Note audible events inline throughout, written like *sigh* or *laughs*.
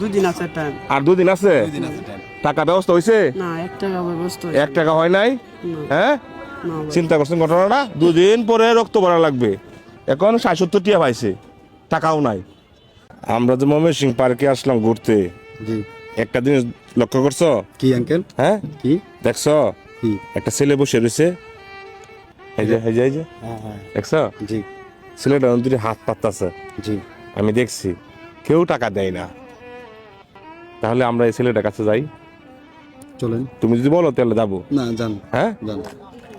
দুদিন আছে টাইম আর দুদিন আছে? টাকা ব্যবস্থা হয়েছে না এক টাকা ব্যবস্থা এক টাকা হয় নাই? হ্যাঁ? চিন্তা করছেন ঘটনাটা? দুদিন পরে রক্ত ভরা লাগবে। এখন ষাট সত্তর টিয়া পাইছে। টাকাও নাই। আমরা যে ময়মন সিং পার্কে আসলাম ঘুরতে। জি। একটা জিনিস লক্ষ্য করছ? কি আঙ্কেল হ্যাঁ? কি? দেখছ? কি? একটা ছেলে বসে রয়েছে। এই যে এই যে এই যে। হ্যাঁ হ্যাঁ। দেখছ? জি। ছেলেটা দুটি হাত পাততাছে। জি। আমি দেখছি। কেউ টাকা দেয় না। তাহলে আমরা এই ছেলেটার কাছে যাই। চলেন। তুমি যদি বলো তাহলে যাব। না যান। হ্যাঁ? যান।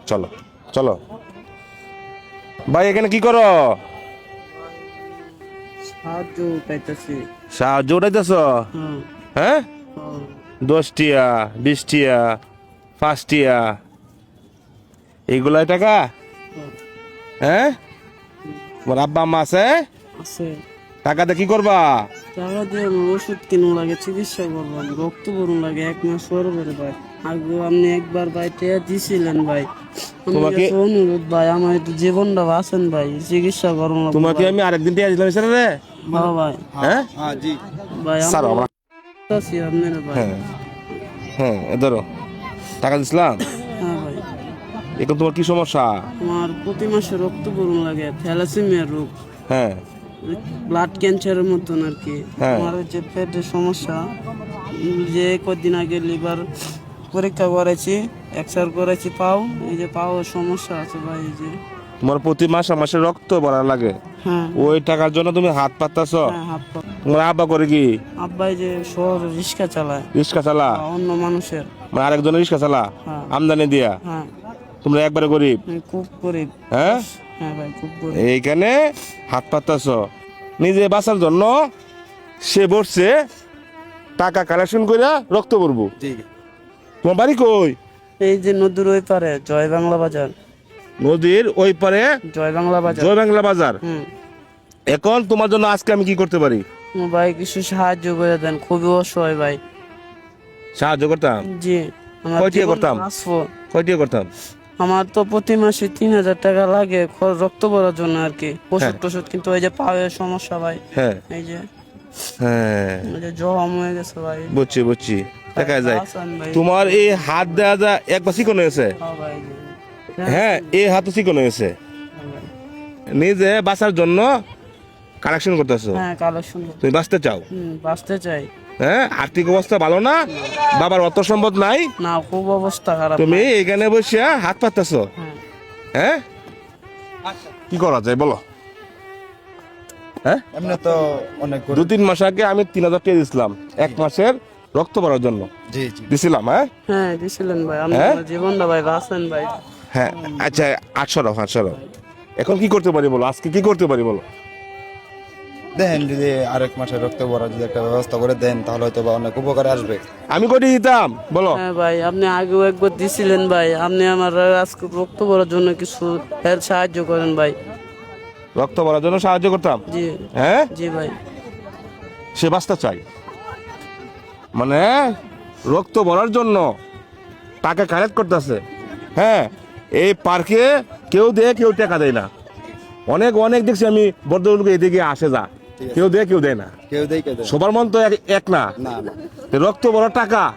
চলো চলো। ভাই এখানে কি করো? সাহায্য উঠাইতেছ? হ্যাঁ হ্যাঁ? হ্যাঁ। দশ টিয়া বিশ টিয়া পাঁচ টিয়া এইগুলাই টাকা হ্যাঁ? তোমার আব্বা আম্মা আছে? আছে। টাকাতে কি করবা? টাকা দিয়ে আমার ওষুধ কিনুন লাগে চিকিৎসা করবেন রক্ত করুন লাগে এক মাস পরে পরে ভাই। আগে আপনি একবার ভাই টেয়া দিছিলেন ভাই। তোমাকে- অনুরোধ ভাই আমার একটু জীবনটা বাঁচেন ভাই চিকিৎসা করুন তোমাকে আমি আরেকদিন টিয়া দিলাম এসে রে। হ্যাঁ ভাই। হ্যাঁ? হ্যাঁ জি। ভাই স্যার আমরা আছি আপনার ভাই। হ্যাঁ। হ্যাঁ ধরো। টাকা দিছিলাম? হ্যাঁ ভাই। এখন তোমার কি সমস্যা? আমার প্রতি মাসে রক্ত করুন লাগে থ্যালাসেমিয়া রোগ। হ্যাঁ। ব্লাড ক্যান্সারের মতন আর কি। হ্যাঁ। আমার যে পেটের সমস্যা। যে কদিন আগে লিভার পরীক্ষা করেছি এক্সরে করেছি পাও এই যে পাও সমস্যা আছে ভাই এই যে। তোমার প্রতি মাসে মাসে রক্ত ভরা লাগে। হ্যাঁ। ওই টাকার জন্য তুমি হাত পাততাছ? হ্যাঁ তোমার আব্বা করে কি? আব্বাই যে শহরে রিক্সা চালায়। রিক্সা চালা? অন্য মানুষের। মানে আরেকজনের রিক্সা চালা? হ্যাঁ। আমদানি দিয়া? হ্যাঁ। তোমরা একবারে গরিব? খুব গরিব। হ্যাঁ? হ্যাঁ ভাই খুব গরিব। এইখানে হাত পাতাছ নিজে বাঁচার জন্য সে বসছে টাকা কালেকশন করে রক্ত পড়ব তোমার বাড়ি কই? এই যে নদীর ওই পারে জয় বাংলা বাজার। নদীর ওই পারে? জয় বাংলা বাজার। জয় বাংলা বাজার? এখন তোমার জন্য আজকে আমি কি করতে পারি? ভাই কিছু সাহায্য করে দেন। খুবই অসহায় ভাই। সাহায্য করতাম? জি। আমার কয়টি জীবনটা করতাম? কয়টিয়া করতাম? আমার তো প্রতি মাসে তিন হাজার টাকা লাগে রক্ত ভরার জন্য আর কি। ওষুধ হ্যাঁ। টষুধ কিন্তু ওই যে পাওয়ের সমস্যা ভাই। হ্যাঁ। এই যে হ্যাঁ। এই যে জম হয়ে গেছে ভাই। বুঝছি বুঝছি। দেখা যায়। তোমার এই হাত দেওয়া যা একবার চিকন হয়েছে? হ্যাঁ হ্যাঁ এই হাতও চিকন হয়েছে। হ্যাঁ নিজে বাঁচার জন্য কালেকশন করতেছো? হ্যাঁ কালেকশন তুমি বাঁচতে চাও? হুম বাঁচতে চাই। হ্যাঁ আর্থিক অবস্থা ভালো না? বাবার অর্থ সম্পদ নাই? না খুব অবস্থা খারাপ। তুমি এখানে বসে হাত পাততেছো? হ্যাঁ। হ্যাঁ? কি করা যায় বলো? হ্যাঁ? এমনি তো অনেক দু তিন মাস আগে আমি তিন হাজার টাকা দিয়েছিলাম। এক মাসের রক্ত ভরার জন্য। জি জি। দিছিলাম হ্যাঁ? হ্যাঁ দিছিলেন ভাই। হ্যাঁ? আমার জীবনটা ভাই বাঁচেন ভাই। হ্যাঁ আচ্ছা আটশো রাও আটশো রাও এখন কি করতে পারি বলো? আজকে কি করতে পারি বলো? দেন যদি আরেক মাসে রক্ত ভরা যদি একটা ব্যবস্থা করে দেন তাহলে হয়তো বা অনেক উপকারে আসবে। আমি কটি দিতাম বলো। হ্যাঁ ভাই আপনি আগেও একবার দিছিলেন ভাই। আপনি আমার আজকে রক্ত ভরার জন্য কিছু হেল্প সাহায্য করেন ভাই। রক্ত ভরার জন্য সাহায্য করতাম? জি। হ্যাঁ? জি ভাই। সে বাঁচতে চাই মানে রক্ত ভরার জন্য টাকা কালেক্ট করতেছে। হ্যাঁ এই পার্কে কেউ দেয় কেউ টাকা দেয় না। অনেক অনেক দেখছি আমি বর্ধমানকে এদিকে আসে যা। কেউ দেয় কেউ দেয় না। কেউ দেই কেউ দেয় সবার মন তো এক- এক না। রক্ত ভরার টাকা।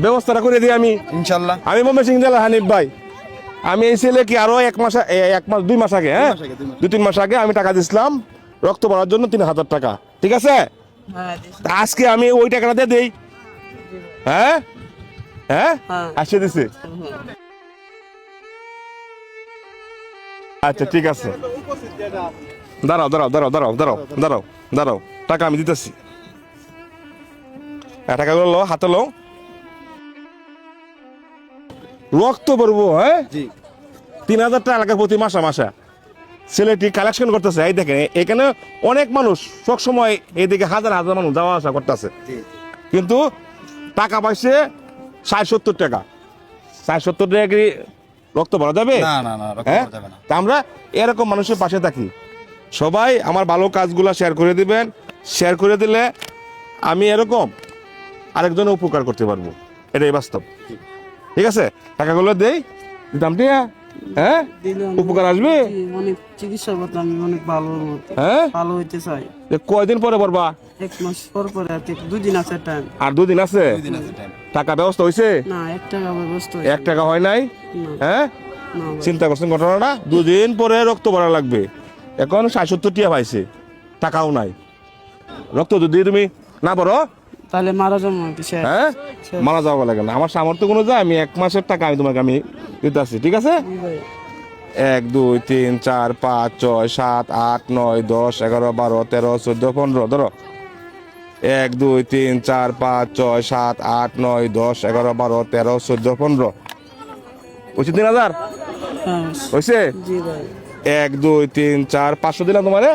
ব্যবস্থাটা করে দিই আমি। ইনশাল্লাহ। আমি মোহাম্মদ সিং জেলা হানিফ ভাই। আমি এই ছেলেকে আরও এক মাস এক মাস দুই মাস আগে হ্যাঁ? দুই তিন মাস আগে আমি টাকা দিছিলাম রক্ত ভরার জন্য তিন হাজার টাকা। ঠিক আছে? হ্যাঁ আজকে আমি ওই টাকাটা দিয়ে দেই। হ্যাঁ? হ্যাঁ? হ্যাঁ। আসে দিছে। আচ্ছা ঠিক আছে। দাঁড়াও দাঁড়াও দাঁড়াও দাঁড়াও দাঁড়াও দাঁড়াও দাঁড়াও টাকা আমি দিতেছি। টাকাগুলো লো হাতে লো। রক্ত পড়ব হ্যাঁ? তিন হাজার টাকা লাগে প্রতি মাসে মাসে। ছেলেটি কালেকশন করতেছে এই দেখেন এখানে অনেক মানুষ সব সময় এইদিকে হাজার হাজার মানুষ যাওয়া আসা করতেছে। কিন্তু টাকা পাইছে ষাট সত্তর টাকা। ষাট সত্তর টাকা কি রক্ত ভরা যাবে? না না না হ্যাঁ? আমরা এরকম মানুষের পাশে থাকি। সবাই আমার ভালো কাজগুলো শেয়ার করে দিবেন। শেয়ার করে দিলে আমি এরকম আরেকজনের উপকার করতে পারব। এটাই বাস্তব। ঠিক আছে? টাকাগুলো দেই। দিতাম টিয়া হ্যাঁ? উপকার আসবে? অনেক চিকিৎসা করতে আমি অনেক ভালো হ্যাঁ? ভালো হইতে চাই। কয়দিন পরে পড়বা? এক মাস পর পরে আর দুদিন আছে টাইম আর দুদিন আছে? দুই দিন আছে টাইম টাকা ব্যবস্থা হয়েছে না এক টাকা ব্যবস্থা এক টাকা হয় নাই? হ্যাঁ? চিন্তা করছেন ঘটনাটা? দুদিন পরে রক্ত ভরা লাগবে। এখন ষাট সত্তর টিয়া পাইছে। টাকাও নাই। রক্ত যদি তুমি না পারো তাহলে মারা যাব হ্যাঁ? মারা যাওয়া লাগে না। আমার সামর্থ্য কোনো যায় আমি এক মাসের টাকা আমি তোমাকে আমি দিতে আসছি ঠিক আছে? এক দুই তিন চার পাঁচ ছয় সাত আট নয় দশ এগারো বারো তেরো চোদ্দ পনেরো ধরো। এক দুই তিন চার পাঁচ ছয় সাত আট নয় দশ এগারো বারো তেরো চোদ্দ পনেরো। বুঝছি তিন হাজার? হ্যাঁ। হয়েছে? জি ভাই। এক দুই তিন চার পাঁচশো দিলাম তোমারে।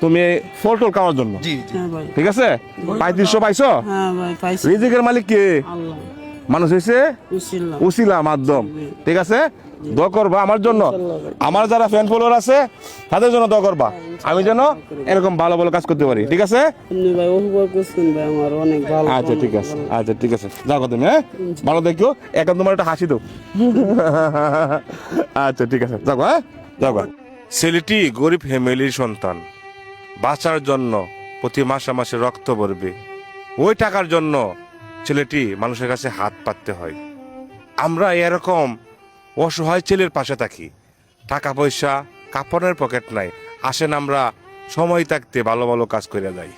তুমি ফল টল খাওয়ার জন্য। জি জি। হ্যাঁ ভাই। ঠিক আছে? পঁয়ত্রিশশো পাইছো? হ্যাঁ ভাই রিজিকের মালিক কে? মানুষ হয়েছে উসিলা। মাধ্যম। ঠিক আছে? দোয়া করবা আমার জন্য। আমার যারা ফ্যান ফলোয়ার আছে তাদের জন্য দোয়া করবা। আমি যেন এরকম ভালো ভালো কাজ করতে পারি। ঠিক আছে? আচ্ছা ঠিক আছে। আচ্ছা ঠিক আছে। যাও তুমি হ্যাঁ? ভালো দেখো এখন তোমার একটা হাসি দাও। *laughs* আচ্ছা ঠিক আছে। যাও হ্যাঁ? ছেলেটি গরিব ফ্যামিলির সন্তান। বাঁচার জন্য প্রতি মাসে মাসে রক্ত পড়বে ওই টাকার জন্য ছেলেটি মানুষের কাছে হাত পাততে হয়। আমরা এরকম অসহায় ছেলের পাশে থাকি। টাকা পয়সা কাপড়ের পকেট নাই। আসেন আমরা সময় থাকতে ভালো ভালো কাজ করে যাই।